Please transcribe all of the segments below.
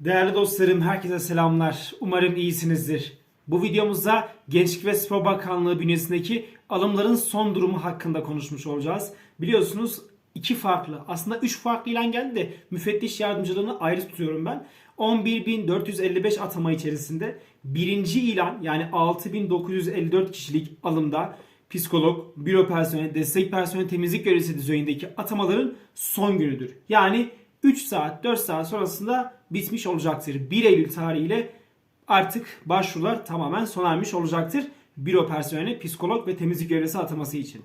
Değerli dostlarım, herkese selamlar. Umarım iyisinizdir. Bu videomuzda Gençlik ve Spor Bakanlığı bünyesindeki alımların son durumu hakkında konuşmuş olacağız. Biliyorsunuz iki farklı, aslında üç farklı ilan geldi de müfettiş yardımcılığını ayrı tutuyorum ben. 11.455 atama içerisinde birinci ilan yani 6.954 kişilik alımda psikolog, büro personeli, destek personeli, temizlik görevlisi düzeyindeki atamaların son günüdür. Yani 3 saat 4 saat sonrasında bitmiş olacaktır. 1 Eylül tarihiyle artık başvurular tamamen sona olacaktır. Büro personeli, psikolog ve temizlik görevlisi ataması için.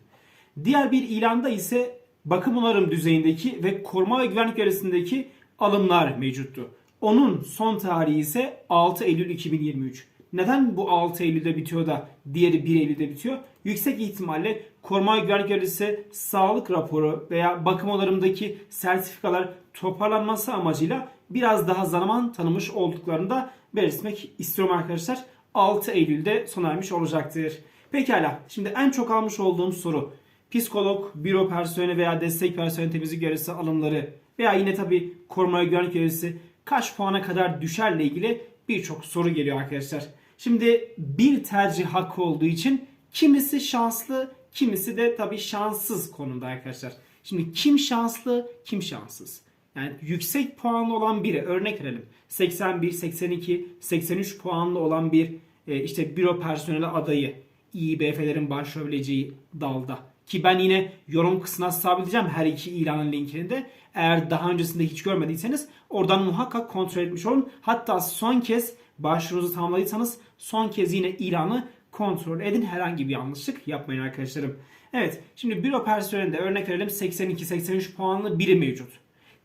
Diğer bir ilanda ise bakım onarım düzeyindeki ve koruma ve güvenlik görevlisindeki alımlar mevcuttu. Onun son tarihi ise 6 Eylül 2023. Neden bu 6 Eylül'de bitiyor da diğeri 1 Eylül'de bitiyor? Yüksek ihtimalle koruma ve güvenlik görevlisi sağlık raporu veya bakım onarımdaki sertifikalar toparlanması amacıyla biraz daha zaman tanımış olduklarını da belirtmek istiyorum arkadaşlar. 6 Eylül'de sona ermiş olacaktır. Pekala. Şimdi en çok almış olduğum soru psikolog, büro personeli veya destek personeli temizlik görevlisi alımları veya yine tabi koruma ve güvenlik görevlisi kaç puana kadar düşerle ilgili birçok soru geliyor arkadaşlar. Şimdi bir tercih hakkı olduğu için kimisi şanslı, kimisi de tabii şanssız konumda arkadaşlar. Şimdi kim şanslı, kim şanssız? Yani yüksek puanlı olan biri örnek verelim. 81, 82, 83 puanlı olan bir e, işte büro personeli adayı İİBF'lerin başvurabileceği dalda. Ki ben yine yorum kısmına sabitleyeceğim her iki ilanın linkini de. Eğer daha öncesinde hiç görmediyseniz oradan muhakkak kontrol etmiş olun. Hatta son kez başvurunuzu tamamladıysanız son kez yine ilanı kontrol edin. Herhangi bir yanlışlık yapmayın arkadaşlarım. Evet şimdi büro personelinde örnek verelim 82-83 puanlı biri mevcut.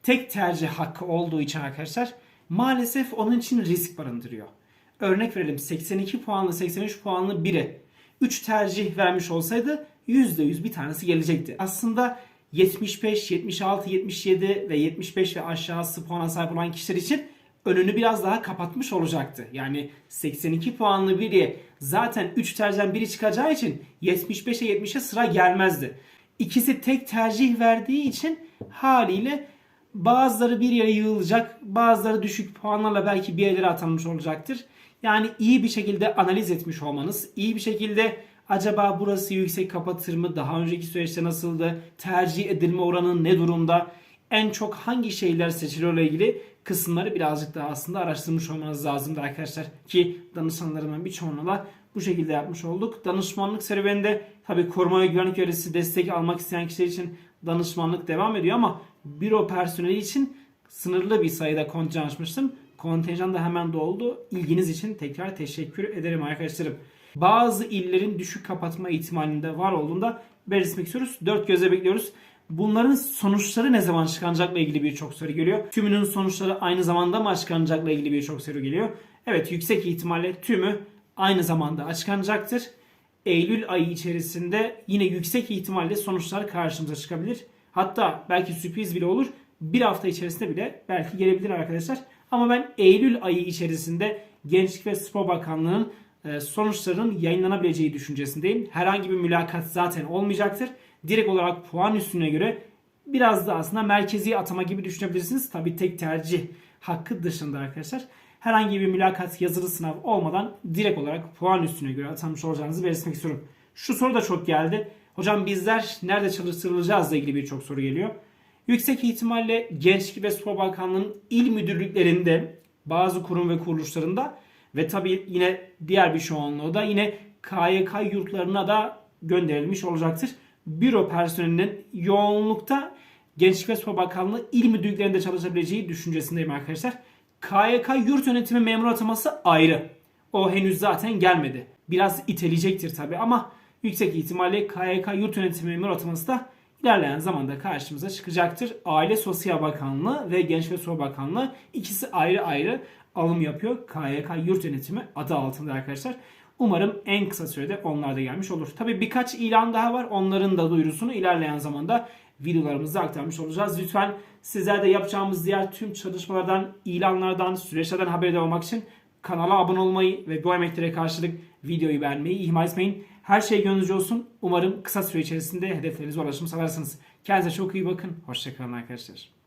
Tek tercih hakkı olduğu için arkadaşlar maalesef onun için risk barındırıyor. Örnek verelim 82 puanlı 83 puanlı biri 3 tercih vermiş olsaydı %100 bir tanesi gelecekti. Aslında 75, 76, 77 ve 75 ve aşağısı puana sahip olan kişiler için önünü biraz daha kapatmış olacaktı. Yani 82 puanlı biri zaten 3 tercihten biri çıkacağı için 75'e 70'e sıra gelmezdi. İkisi tek tercih verdiği için haliyle bazıları bir yere yığılacak, bazıları düşük puanlarla belki bir yerlere atanmış olacaktır. Yani iyi bir şekilde analiz etmiş olmanız, iyi bir şekilde acaba burası yüksek kapatır mı, daha önceki süreçte nasıldı, tercih edilme oranı ne durumda, en çok hangi şeyler seçiliyor ile ilgili kısımları birazcık daha aslında araştırmış olmanız lazımdı arkadaşlar. Ki danışanlarımın birçoğuna bu şekilde yapmış olduk. Danışmanlık serüveninde tabi koruma ve güvenlik görevlisi destek almak isteyen kişiler için danışmanlık devam ediyor ama büro personeli için sınırlı bir sayıda kontenjan açmıştım. Kontenjan da hemen doldu. İlginiz için tekrar teşekkür ederim arkadaşlarım. Bazı illerin düşük kapatma ihtimalinde var olduğunda belirtmek istiyoruz. Dört göze bekliyoruz. Bunların sonuçları ne zaman açıklanacakla ilgili birçok soru geliyor. Tümünün sonuçları aynı zamanda mı açıklanacakla ilgili birçok soru geliyor. Evet yüksek ihtimalle tümü aynı zamanda açıklanacaktır. Eylül ayı içerisinde yine yüksek ihtimalle sonuçlar karşımıza çıkabilir. Hatta belki sürpriz bile olur. Bir hafta içerisinde bile belki gelebilir arkadaşlar. Ama ben Eylül ayı içerisinde Gençlik ve Spor Bakanlığı'nın e, sonuçlarının yayınlanabileceği düşüncesindeyim. Herhangi bir mülakat zaten olmayacaktır. Direkt olarak puan üstüne göre biraz da aslında merkezi atama gibi düşünebilirsiniz. Tabii tek tercih hakkı dışında arkadaşlar. Herhangi bir mülakat yazılı sınav olmadan direkt olarak puan üstüne göre atanmış olacağınızı belirtmek istiyorum. Şu soru da çok geldi. Hocam bizler nerede çalıştırılacağızla ilgili birçok soru geliyor. Yüksek ihtimalle Gençlik ve Spor Bakanlığı'nın il müdürlüklerinde bazı kurum ve kuruluşlarında ve tabii yine diğer bir çoğunluğu da yine KYK yurtlarına da gönderilmiş olacaktır. Büro personelinin yoğunlukta Gençlik ve Spor Bakanlığı il müdürlüklerinde çalışabileceği düşüncesindeyim arkadaşlar. KYK yurt yönetimi memur ataması ayrı. O henüz zaten gelmedi. Biraz iteleyecektir tabi ama yüksek ihtimalle KYK yurt yönetimi memur ataması da ilerleyen zamanda karşımıza çıkacaktır. Aile Sosyal Bakanlığı ve Genç ve Spor Bakanlığı ikisi ayrı ayrı alım yapıyor. KYK yurt yönetimi adı altında arkadaşlar. Umarım en kısa sürede onlar da gelmiş olur. Tabi birkaç ilan daha var. Onların da duyurusunu ilerleyen zamanda videolarımızda aktarmış olacağız. Lütfen sizler de yapacağımız diğer tüm çalışmalardan, ilanlardan, süreçlerden haberdar olmak için kanala abone olmayı ve bu emeklere karşılık videoyu beğenmeyi ihmal etmeyin. Her şey gönlünüzce olsun. Umarım kısa süre içerisinde hedeflerinize ulaşım sağlarsınız. Kendinize çok iyi bakın. Hoşçakalın arkadaşlar.